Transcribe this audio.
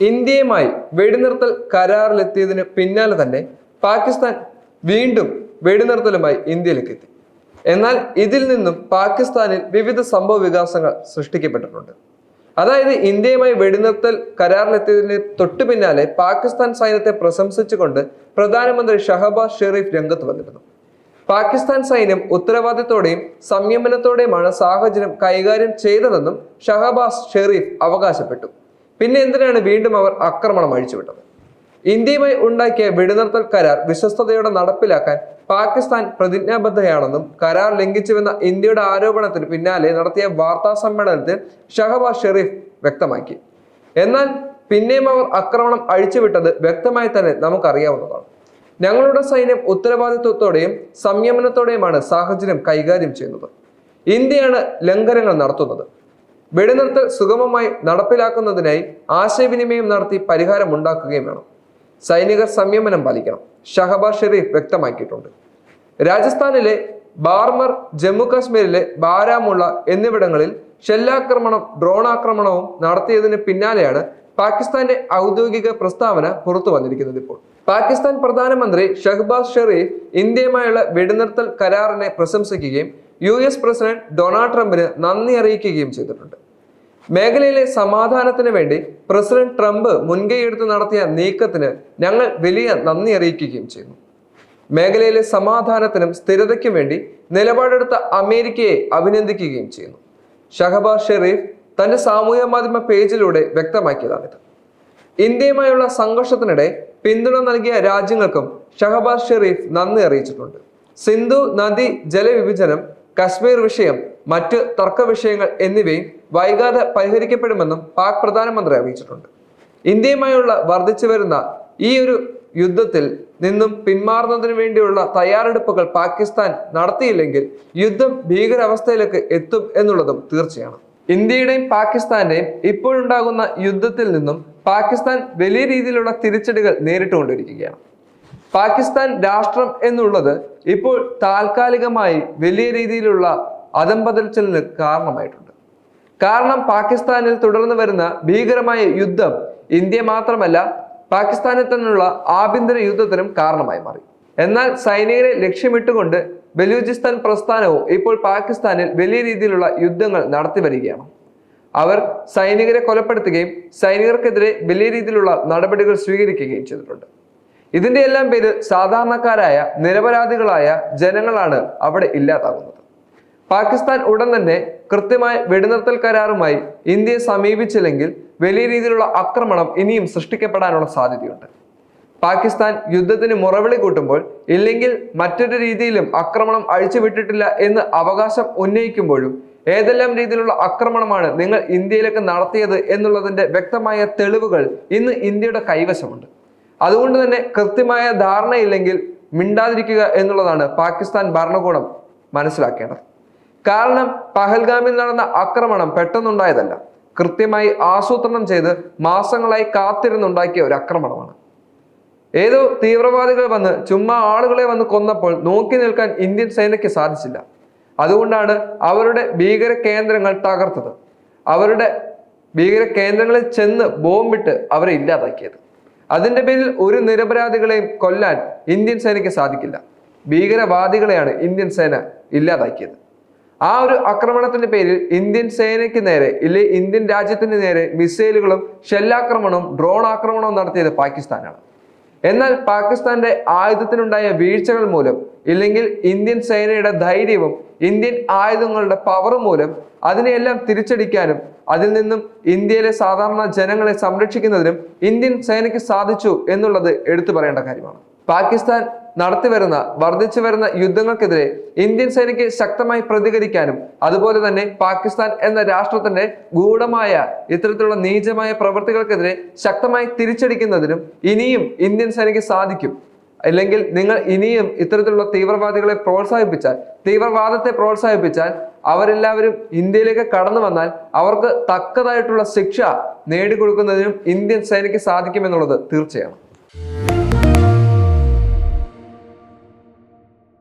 ഇന്ത്യയുമായി വെടിനിർത്തൽ കരാറിലെത്തിയതിന് പിന്നാലെ തന്നെ പാകിസ്ഥാൻ വീണ്ടും വെടിനിർത്തലുമായി ഇന്ത്യയിലേക്ക് എത്തി എന്നാൽ ഇതിൽ നിന്നും പാകിസ്ഥാനിൽ വിവിധ സംഭവ വികാസങ്ങൾ സൃഷ്ടിക്കപ്പെട്ടിട്ടുണ്ട്. അതായത് ഇന്ത്യയുമായി വെടിനിർത്തൽ കരാറിലെത്തിയതിന് തൊട്ടു പിന്നാലെ പാകിസ്ഥാൻ സൈന്യത്തെ പ്രശംസിച്ചുകൊണ്ട് പ്രധാനമന്ത്രി ഷഹബാസ് ഷെറീഫ് രംഗത്ത് വന്നിരുന്നു. പാകിസ്ഥാൻ സൈന്യം ഉത്തരവാദിത്തോടെയും സംയമനത്തോടെയുമാണ് സാഹചര്യം കൈകാര്യം ചെയ്തതെന്നും ഷഹബാസ് ഷെറീഫ് അവകാശപ്പെട്ടു. പിന്നെ എന്തിനാണ് വീണ്ടും അവർ ആക്രമണം അഴിച്ചുവിട്ടത്? ഇന്ത്യയുമായി ഉണ്ടാക്കിയ വെടിനിർത്തൽ കരാർ വിശ്വസ്തയോടെ നടപ്പിലാക്കാൻ പാകിസ്ഥാൻ പ്രതിജ്ഞാബദ്ധയാണെന്നും കരാർ ലംഘിച്ചുവെന്ന ഇന്ത്യയുടെ ആരോപണത്തിന് പിന്നാലെ നടത്തിയ വാർത്താ സമ്മേളനത്തിൽ ഷഹബാസ് ഷെറീഫ് വ്യക്തമാക്കി. എന്നാൽ പിന്നെയും അവർ ആക്രമണം അഴിച്ചുവിട്ടത് വ്യക്തമായി തന്നെ നമുക്കറിയാവുന്നതാണ്. ഞങ്ങളുടെ സൈന്യം ഉത്തരവാദിത്വത്തോടെയും സംയമനത്തോടെയുമാണ് സാഹചര്യം കൈകാര്യം ചെയ്യുന്നത്. ഇന്ത്യയാണ് ലംഘനങ്ങൾ നടത്തുന്നത്. വെടിനിർത്തൽ സുഗമമായി നടപ്പിലാക്കുന്നതിനായി ആശയവിനിമയം നടത്തി പരിഹാരം ഉണ്ടാക്കുകയും വേണം. സൈനികർ സംയമനം പാലിക്കണം ഷഹബാസ് ഷെരീഫ് വ്യക്തമാക്കിയിട്ടുണ്ട്. രാജസ്ഥാനിലെ ബാർമർ ജമ്മു കാശ്മീരിലെ ബാരാമുള്ള എന്നിവിടങ്ങളിൽ ഷെല്ലാക്രമണം ഡ്രോൺ ആക്രമണവും നടത്തിയതിന് പിന്നാലെയാണ് പാകിസ്ഥാന്റെ ഔദ്യോഗിക പ്രസ്താവന പുറത്തു വന്നിരിക്കുന്നത് ഇപ്പോൾ. പാകിസ്ഥാൻ പ്രധാനമന്ത്രി ഷഹബാസ് ഷെറീഫ് ഇന്ത്യയുമായുള്ള വെടിനിർത്തൽ കരാറിനെ പ്രശംസിക്കുകയും യു എസ് പ്രസിഡന്റ് ഡൊണാൾഡ് ട്രംപിന് നന്ദി അറിയിക്കുകയും ചെയ്തിട്ടുണ്ട്. മേഖലയിലെ സമാധാനത്തിന് വേണ്ടി പ്രസിഡന്റ് ട്രംപ് മുൻകൈയെടുത്ത് നടത്തിയ നീക്കത്തിന് ഞങ്ങൾ വലിയ നന്ദി അറിയിക്കുകയും ചെയ്യുന്നു. മേഖലയിലെ സമാധാനത്തിനും സ്ഥിരതയ്ക്കും വേണ്ടി നിലപാടെടുത്ത അമേരിക്കയെ അഭിനന്ദിക്കുകയും ചെയ്യുന്നു. ഷഹബാസ് ഷെറീഫ് തന്റെ സാമൂഹ്യ മാധ്യമ പേജിലൂടെ വ്യക്തമാക്കിയതാണിത് ഇന്ത്യയുമായുള്ള സംഘർഷത്തിനിടെ പിന്തുണ നൽകിയ രാജ്യങ്ങൾക്കും ഷഹബാസ് ഷെറീഫ് നന്ദി അറിയിച്ചിട്ടുണ്ട്. സിന്ധു നദി ജലവിഭജനം കശ്മീർ വിഷയം മറ്റ് തർക്ക വിഷയങ്ങൾ എന്നിവയും വൈകാതെ പരിഹരിക്കപ്പെടുമെന്നും പാക് പ്രധാനമന്ത്രി അറിയിച്ചിട്ടുണ്ട്. ഇന്ത്യയുമായുള്ള വർദ്ധിച്ചു വരുന്ന ഈ ഒരു യുദ്ധത്തിൽ നിന്നും പിന്മാറുന്നതിന് വേണ്ടിയുള്ള തയ്യാറെടുപ്പുകൾ പാകിസ്ഥാൻ നടത്തിയില്ലെങ്കിൽ യുദ്ധം ഭീകരാവസ്ഥയിലേക്ക് എത്തും എന്നുള്ളതും തീർച്ചയാണ്. ഇന്ത്യയുടെയും പാകിസ്ഥാന്റെയും ഇപ്പോഴുണ്ടാകുന്ന യുദ്ധത്തിൽ നിന്നും പാകിസ്ഥാൻ വലിയ രീതിയിലുള്ള തിരിച്ചടികൾ നേരിട്ടുകൊണ്ടിരിക്കുകയാണ്. പാകിസ്ഥാൻ രാഷ്ട്രം എന്നുള്ളത് ഇപ്പോൾ താൽക്കാലികമായി വലിയ രീതിയിലുള്ള അതമ്പതൽച്ചലിന് കാരണമായിട്ടുണ്ട്. കാരണം പാകിസ്ഥാനിൽ തുടർന്ന് വരുന്ന ഭീകരമായ യുദ്ധം ഇന്ത്യ മാത്രമല്ല പാകിസ്ഥാനിൽ തന്നെയുള്ള ആഭ്യന്തര യുദ്ധത്തിനും കാരണമായി മാറി. എന്നാൽ സൈനികരെ ലക്ഷ്യമിട്ടുകൊണ്ട് ബലൂചിസ്ഥാൻ പ്രസ്ഥാനവും ഇപ്പോൾ പാകിസ്ഥാനിൽ വലിയ രീതിയിലുള്ള യുദ്ധങ്ങൾ നടത്തി വരികയാണ്. അവർ സൈനികരെ കൊലപ്പെടുത്തുകയും സൈനികർക്കെതിരെ വലിയ രീതിയിലുള്ള നടപടികൾ സ്വീകരിക്കുകയും ചെയ്തിട്ടുണ്ട്. ഇതിന്റെ എല്ലാം പേര് സാധാരണക്കാരായ നിരപരാധികളായ ജനങ്ങളാണ് അവിടെ ഇല്ലാതാകുന്നത്. പാകിസ്ഥാൻ ഉടൻ തന്നെ കൃത്യമായ വെടിനിർത്തൽ കരാറുമായി ഇന്ത്യയെ സമീപിച്ചില്ലെങ്കിൽ വലിയ രീതിയിലുള്ള ആക്രമണം ഇനിയും സൃഷ്ടിക്കപ്പെടാനുള്ള സാധ്യതയുണ്ട്. പാകിസ്ഥാൻ യുദ്ധത്തിന് മുറവിളി കൂട്ടുമ്പോൾ ഇല്ലെങ്കിൽ മറ്റൊരു രീതിയിലും ആക്രമണം അഴിച്ചുവിട്ടിട്ടില്ല എന്ന് അവകാശം ഉന്നയിക്കുമ്പോഴും ഏതെല്ലാം രീതിയിലുള്ള ആക്രമണമാണ് നിങ്ങൾ ഇന്ത്യയിലേക്ക് നടത്തിയത് എന്നുള്ളതിന്റെ വ്യക്തമായ തെളിവുകൾ ഇന്ന് ഇന്ത്യയുടെ കൈവശമുണ്ട്. അതുകൊണ്ട് തന്നെ കൃത്യമായ ധാരണയില്ലെങ്കിൽ മിണ്ടാതിരിക്കുക എന്നുള്ളതാണ് പാകിസ്ഥാൻ ഭരണകൂടം മനസ്സിലാക്കേണ്ടത്. കാരണം പഹൽഗാമിൽ നടന്ന ആക്രമണം പെട്ടെന്നുണ്ടായതല്ല. കൃത്യമായി ആസൂത്രണം ചെയ്ത് മാസങ്ങളായി കാത്തിരുന്നുണ്ടാക്കിയ ഒരു ആക്രമണമാണ്. ഏതോ തീവ്രവാദികൾ വന്ന് ചുമ്മാ ആളുകളെ വന്ന് കൊന്നപ്പോൾ നോക്കി നിൽക്കാൻ ഇന്ത്യൻ സേനയ്ക്ക് സാധിച്ചില്ല. അതുകൊണ്ടാണ് അവരുടെ ഭീകര കേന്ദ്രങ്ങൾ തകർത്തത്. അവരുടെ ഭീകര കേന്ദ്രങ്ങളിൽ ചെന്ന് ബോംബിട്ട് അവരെ ഇല്ലാതാക്കിയത്. അതിന്റെ പേരിൽ ഒരു നിരപരാധികളെയും കൊല്ലാൻ ഇന്ത്യൻ സേനയ്ക്ക് സാധിക്കില്ല. ഭീകരവാദികളെയാണ് ഇന്ത്യൻ സേന ഇല്ലാതാക്കിയത്. ആ ഒരു ആക്രമണത്തിന്റെ പേരിൽ ഇന്ത്യൻ സേനയ്ക്ക് നേരെ ഇല്ലെ ഇന്ത്യൻ രാജ്യത്തിന് നേരെ മിസൈലുകളും ഷെല്ലാക്രമണവും ഡ്രോൺ ആക്രമണവും നടത്തിയത് പാകിസ്ഥാനാണ്. എന്നാൽ പാകിസ്ഥാന്റെ ആയുധത്തിനുണ്ടായ വീഴ്ചകൾ മൂലം ഇല്ലെങ്കിൽ ഇന്ത്യൻ സേനയുടെ ധൈര്യവും ഇന്ത്യൻ ആയുധങ്ങളുടെ പവർ മൂലം അതിനെയെല്ലാം തിരിച്ചടിക്കാനും അതിൽ നിന്നും ഇന്ത്യയിലെ സാധാരണ ജനങ്ങളെ സംരക്ഷിക്കുന്നതിനും ഇന്ത്യൻ സേനയ്ക്ക് സാധിച്ചു എന്നുള്ളത് എടുത്തു പറയേണ്ട കാര്യമാണ്. പാകിസ്ഥാൻ നടത്തിവരുന്ന വർദ്ധിച്ചു വരുന്ന യുദ്ധങ്ങൾക്കെതിരെ ഇന്ത്യൻ സേനയ്ക്ക് ശക്തമായി പ്രതികരിക്കാനും അതുപോലെ തന്നെ പാകിസ്ഥാൻ എന്ന രാഷ്ട്രത്തിന്റെ ഗൂഢമായ ഇത്തരത്തിലുള്ള നീചമായ പ്രവൃത്തികൾക്കെതിരെ ശക്തമായി തിരിച്ചടിക്കുന്നതിനും ഇനിയും ഇന്ത്യൻ സേനയ്ക്ക് സാധിക്കും. അല്ലെങ്കിൽ നിങ്ങൾ ഇനിയും ഇത്തരത്തിലുള്ള തീവ്രവാദികളെ പ്രോത്സാഹിപ്പിച്ചാൽ തീവ്രവാദത്തെ പ്രോത്സാഹിപ്പിച്ചാൽ അവരെല്ലാവരും ഇന്ത്യയിലേക്ക് കടന്നു വന്നാൽ അവർക്ക് തക്കതായിട്ടുള്ള ശിക്ഷ നേടിക്കൊടുക്കുന്നതിനും ഇന്ത്യൻ സേനയ്ക്ക് സാധിക്കുമെന്നുള്ളത് തീർച്ചയാണ്.